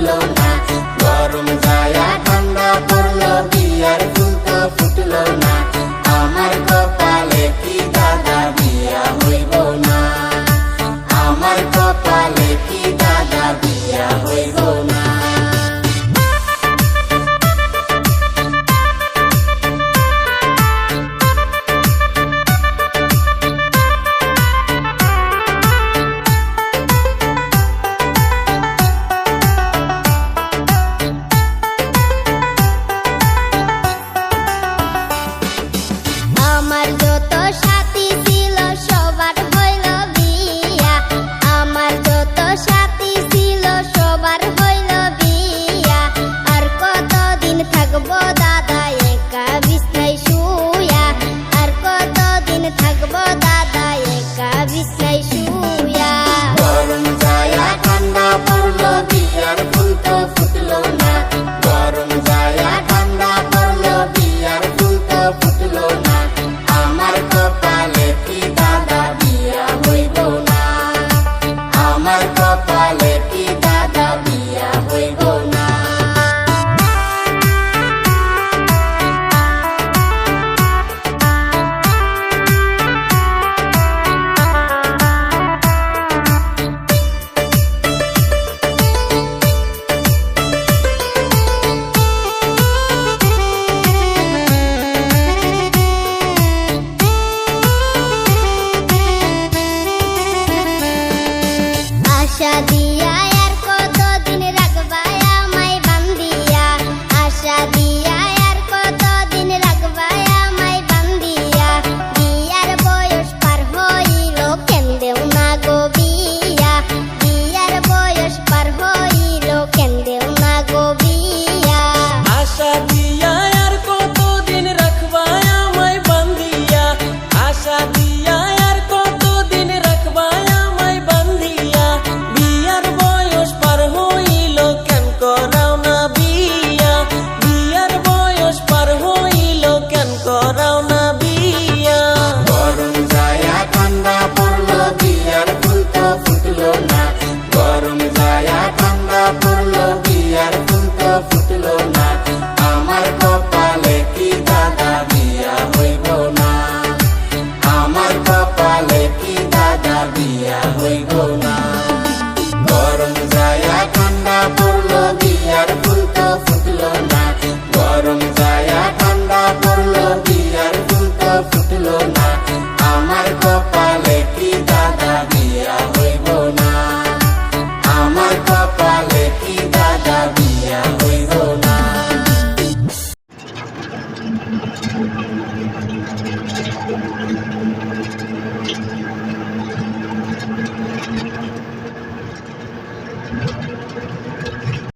ফুটলো না। গরম জায়া ঠান্ডা পড়ল বিয়ার ফুল তো ফুটলো না। আমার কপালে কি দাদা বিয়া হইব না? আমার কপালে কি দাদা বিয়া হইব না? জুটলো না আমার কপালে কি দাদা বিয়া হইব না আমার কপালে কি দাদা বিয়া হইব না